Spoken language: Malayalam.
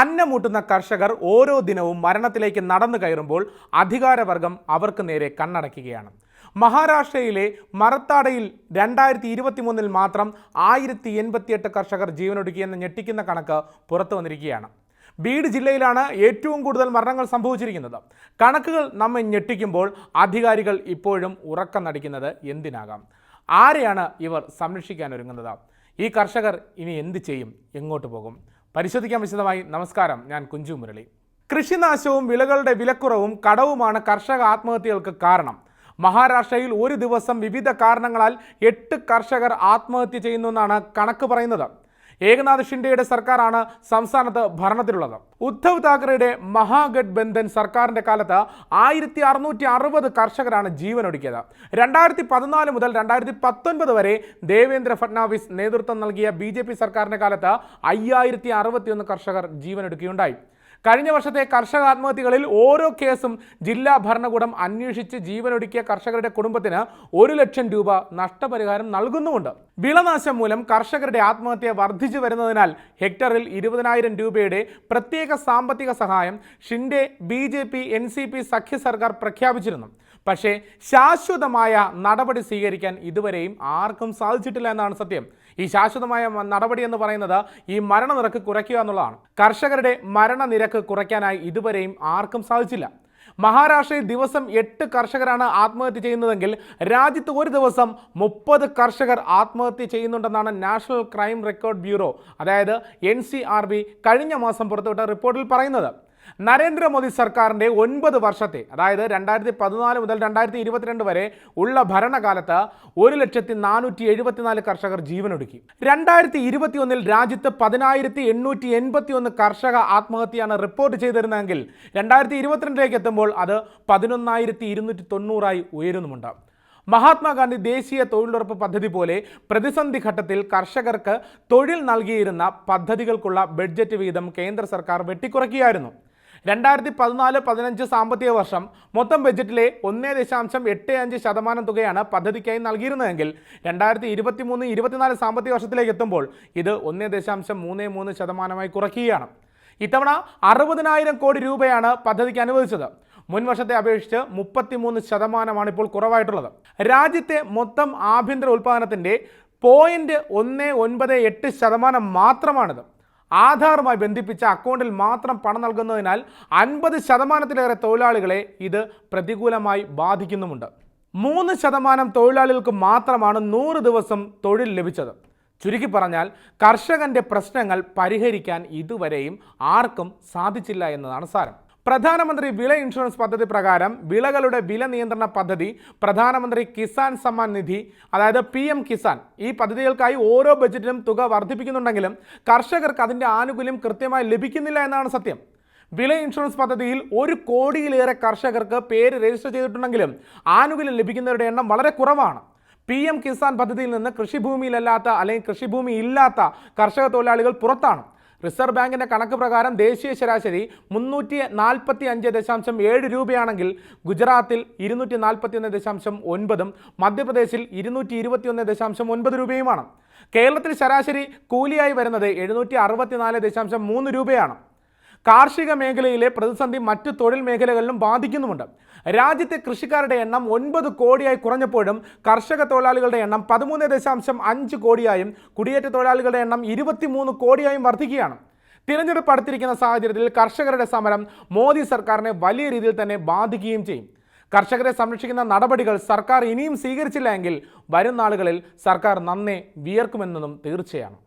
അന്നമൂട്ടുന്ന കർഷകർ ഓരോ ദിനവും മരണത്തിലേക്ക് നടന്നു കയറുമ്പോൾ അധികാരവർഗം അവർക്ക് നേരെ കണ്ണടയ്ക്കുകയാണ്. മഹാരാഷ്ട്രയിലെ മറത്താടയിൽ രണ്ടായിരത്തി ഇരുപത്തി മൂന്നിൽ മാത്രം ആയിരത്തി എൺപത്തിയെട്ട് കർഷകർ ജീവനൊടുക്കിയെന്ന് ഞെട്ടിക്കുന്ന കണക്ക് പുറത്തു വന്നിരിക്കുകയാണ്. ബീഡ് ജില്ലയിലാണ് ഏറ്റവും കൂടുതൽ മരണങ്ങൾ സംഭവിച്ചിരിക്കുന്നത്. കണക്കുകൾ നമ്മെ ഞെട്ടിക്കുമ്പോൾ അധികാരികൾ ഇപ്പോഴും ഉറക്കം നടിക്കുന്നത് എന്തിനാകാം? ആരെയാണ് ഇവർ സംരക്ഷിക്കാൻ ഒരുങ്ങുന്നത്? ഈ കർഷകർ ഇനി എന്ത് ചെയ്യും? എങ്ങോട്ട് പോകും? പരിശോധിക്കാൻ വിശദമായി നമസ്കാരം ഞാൻ കുഞ്ചു മുരളി. കൃഷിനാശവും വിളകളുടെ വിലക്കുറവും കടവുമാണ് കർഷക ആത്മഹത്യകൾക്ക് കാരണം. മഹാരാഷ്ട്രയിൽ ഒരു ദിവസം വിവിധ കാരണങ്ങളാൽ എട്ട് കർഷകർ ആത്മഹത്യ ചെയ്യുന്നു എന്നാണ് കണക്ക് പറയുന്നത്. ഏകനാഥ് ഷിൻഡെയുടെ സർക്കാരാണ് സംസ്ഥാനത്ത് ഭരണത്തിലുള്ളത്. ഉദ്ധവ് താക്കറെയുടെ മഹാഗഡ്ബന്ധൻ സർക്കാരിന്റെ കാലത്ത് ആയിരത്തി അറുന്നൂറ്റി അറുപത് കർഷകരാണ് ജീവനൊടുക്കിയത്. രണ്ടായിരത്തി പതിനാല് മുതൽ രണ്ടായിരത്തി പത്തൊൻപത് വരെ ദേവേന്ദ്ര ഫട്നാവിസ് നേതൃത്വം നൽകിയ ബി സർക്കാരിന്റെ കാലത്ത് അയ്യായിരത്തി അറുപത്തിയൊന്ന് കർഷകർ ജീവനൊടുക്കിയുണ്ടായി. കഴിഞ്ഞ വർഷത്തെ കർഷക ആത്മഹത്യകളിൽ ഓരോ കേസും ജില്ലാ ഭരണകൂടം അന്വേഷിച്ച് ജീവനൊടുക്കിയ കർഷകരുടെ കുടുംബത്തിന് ഒരു ലക്ഷം രൂപ നഷ്ടപരിഹാരം നൽകുന്നുമുണ്ട്. വിളനാശം മൂലം കർഷകരുടെ ആത്മഹത്യ വർദ്ധിച്ചു വരുന്നതിനാൽ ഹെക്ടറിൽ ഇരുപതിനായിരം രൂപയുടെ പ്രത്യേക സാമ്പത്തിക സഹായം Shinde B J P N C P സഖ്യ സർക്കാർ പ്രഖ്യാപിച്ചിരുന്നു. പക്ഷേ ശാശ്വതമായ നടപടി സ്വീകരിക്കാൻ ഇതുവരെയും ആർക്കും സാധിച്ചിട്ടില്ല എന്നാണ് സത്യം. ഈ ശാശ്വതമായ നടപടി എന്ന് പറയുന്നത് ഈ മരണനിരക്ക് കുറയ്ക്കുക എന്നുള്ളതാണ്. കർഷകരുടെ മരണനിരക്ക് കുറയ്ക്കാനായി ഇതുവരെയും ആർക്കും സാധിച്ചില്ല. മഹാരാഷ്ട്രയിൽ ദിവസം എട്ട് കർഷകരാണ് ആത്മഹത്യ ചെയ്യുന്നതെങ്കിൽ രാജ്യത്ത് ഒരു ദിവസം മുപ്പത് കർഷകർ ആത്മഹത്യ ചെയ്യുന്നുണ്ടെന്നാണ് നാഷണൽ ക്രൈം റെക്കോർഡ് ബ്യൂറോ അതായത് എൻ കഴിഞ്ഞ മാസം പുറത്തുവിട്ട റിപ്പോർട്ടിൽ പറയുന്നത്. നരേന്ദ്രമോദി സർക്കാരിന്റെ ഒൻപത് വർഷത്തെ അതായത് രണ്ടായിരത്തി പതിനാല് മുതൽ രണ്ടായിരത്തി ഇരുപത്തിരണ്ട് വരെ ഉള്ള ഭരണകാലത്ത് ഒരു ലക്ഷത്തി നാനൂറ്റി എഴുപത്തിനാല് കർഷകർ ജീവനൊടുക്കി. രണ്ടായിരത്തി ഇരുപത്തിയൊന്നിൽ രാജ്യത്ത് പതിനായിരത്തി എണ്ണൂറ്റി എൺപത്തി ഒന്ന് കർഷക ആത്മഹത്യയാണ് റിപ്പോർട്ട് ചെയ്തിരുന്നതെങ്കിൽ രണ്ടായിരത്തി ഇരുപത്തിരണ്ടിലേക്ക് എത്തുമ്പോൾ അത് പതിനൊന്നായിരത്തി ഇരുന്നൂറ്റി തൊണ്ണൂറായി ഉയരുന്നുമുണ്ട്. മഹാത്മാഗാന്ധി ദേശീയ തൊഴിലുറപ്പ് പദ്ധതി പോലെ പ്രതിസന്ധി ഘട്ടത്തിൽ കർഷകർക്ക് തൊഴിൽ നൽകിയിരുന്ന പദ്ധതികൾക്കുള്ള ബഡ്ജറ്റ് വീതം കേന്ദ്ര സർക്കാർ വെട്ടിക്കുറയ്ക്കുകയായിരുന്നു രണ്ടായിരത്തി പതിനാല് പതിനഞ്ച് സാമ്പത്തിക വർഷം മൊത്തം ബജറ്റിലെ ഒന്നേ ദശാംശം എട്ട് അഞ്ച് ശതമാനം തുകയാണ് പദ്ധതിക്കായി നൽകിയിരുന്നതെങ്കിൽ രണ്ടായിരത്തി ഇരുപത്തി മൂന്ന് ഇരുപത്തിനാല് സാമ്പത്തിക വർഷത്തിലേക്ക് എത്തുമ്പോൾ ഇത് ഒന്നേ ദശാംശം മൂന്ന് മൂന്ന് ശതമാനമായി കുറയ്ക്കുകയാണ്. ഇത്തവണ അറുപതിനായിരം കോടി രൂപയാണ് പദ്ധതിക്ക് അനുവദിച്ചത്. മുൻ വർഷത്തെ അപേക്ഷിച്ച് മുപ്പത്തിമൂന്ന് ശതമാനമാണ് ഇപ്പോൾ കുറവായിട്ടുള്ളത്. രാജ്യത്തെ മൊത്തം ആഭ്യന്തര ഉൽപ്പാദനത്തിന്റെ പോയിന്റ് ഒന്ന് ഒൻപത് എട്ട് ശതമാനം മാത്രമാണിത്. ആധാറുമായി ബന്ധിപ്പിച്ച അക്കൗണ്ടിൽ മാത്രം പണം നൽകുന്നതിനാൽ അൻപത് ശതമാനത്തിലേറെ തൊഴിലാളികളെ ഇത് പ്രതികൂലമായി ബാധിക്കുന്നുമുണ്ട്. മൂന്ന് ശതമാനം തൊഴിലാളികൾക്ക് മാത്രമാണ് നൂറ് ദിവസം തൊഴിൽ ലഭിച്ചത്. ചുരുക്കി പറഞ്ഞാൽ കർഷകന്റെ പ്രശ്നങ്ങൾ പരിഹരിക്കാൻ ഇതുവരെയും ആർക്കും സാധിച്ചില്ല എന്നതാണ് സാരം. പ്രധാനമന്ത്രി വിള ഇൻഷുറൻസ് പദ്ധതി പ്രകാരം വിളകളുടെ വില നിയന്ത്രണ പദ്ധതി പ്രധാനമന്ത്രി കിസാൻ സമ്മാൻ നിധി അതായത് പി എം കിസാൻ. ഈ പദ്ധതികൾക്കായി ഓരോ ബജറ്റിലും തുക വർദ്ധിപ്പിക്കുന്നുണ്ടെങ്കിലും കർഷകർക്ക് അതിന്റെ ആനുകൂല്യം കൃത്യമായി ലഭിക്കുന്നില്ല എന്നാണ് സത്യം. വിള ഇൻഷുറൻസ് പദ്ധതിയിൽ ഒരു കോടിയിലേറെ കർഷകർക്ക് പേര് രജിസ്റ്റർ ചെയ്തിട്ടുണ്ടെങ്കിലും ആനുകൂല്യം ലഭിക്കുന്നവരുടെ എണ്ണം വളരെ കുറവാണ്. പി എം കിസാൻ പദ്ധതിയിൽ നിന്ന് കൃഷിഭൂമിയിലല്ലാത്ത അല്ലെങ്കിൽ കൃഷിഭൂമി ഇല്ലാത്ത കർഷക തൊഴിലാളികൾ പുറത്താണ്. റിസർവ് ബാങ്കിന്റെ കണക്ക് പ്രകാരം ദേശീയ ശരാശരി മുന്നൂറ്റി നാൽപ്പത്തി അഞ്ച് ദശാംശം ഏഴ് രൂപയാണെങ്കിൽ ഗുജറാത്തിൽ ഇരുന്നൂറ്റി നാൽപ്പത്തി ഒന്ന് ദശാംശം ഒൻപതും മധ്യപ്രദേശിൽ ഇരുന്നൂറ്റി ഇരുപത്തി ഒന്ന് ദശാംശം ഒൻപത് രൂപയുമാണ്. കേരളത്തിൽ ശരാശരി കൂലിയായി വരുന്നത് എഴുന്നൂറ്റി അറുപത്തിനാല് ദശാംശം മൂന്ന് രൂപയാണ്. കാർഷിക മേഖലയിലെ പ്രതിസന്ധി മറ്റ് തൊഴിൽ മേഖലകളിലും ബാധിക്കുന്നുമുണ്ട്. രാജ്യത്തെ കൃഷിക്കാരുടെ എണ്ണം ഒൻപത് കോടിയായി കുറഞ്ഞപ്പോഴും കർഷക തൊഴിലാളികളുടെ എണ്ണം പതിമൂന്ന് ദശാംശം അഞ്ച് കോടിയായും കുടിയേറ്റ തൊഴിലാളികളുടെ എണ്ണം ഇരുപത്തിമൂന്ന് കോടിയായും വർദ്ധിക്കുകയാണ്. തിരഞ്ഞെടുപ്പ് അടുത്തിരിക്കുന്ന സാഹചര്യത്തിൽ കർഷകരുടെ സമരം മോദി സർക്കാരിനെ വലിയ രീതിയിൽ തന്നെ ബാധിക്കുകയും ചെയ്യും. കർഷകരെ സംരക്ഷിക്കുന്ന നടപടികൾ സർക്കാർ ഇനിയും സ്വീകരിച്ചില്ല എങ്കിൽ വരും നാളുകളിൽ സർക്കാർ നന്നേ വിയർക്കുമെന്നതും തീർച്ചയാണ്.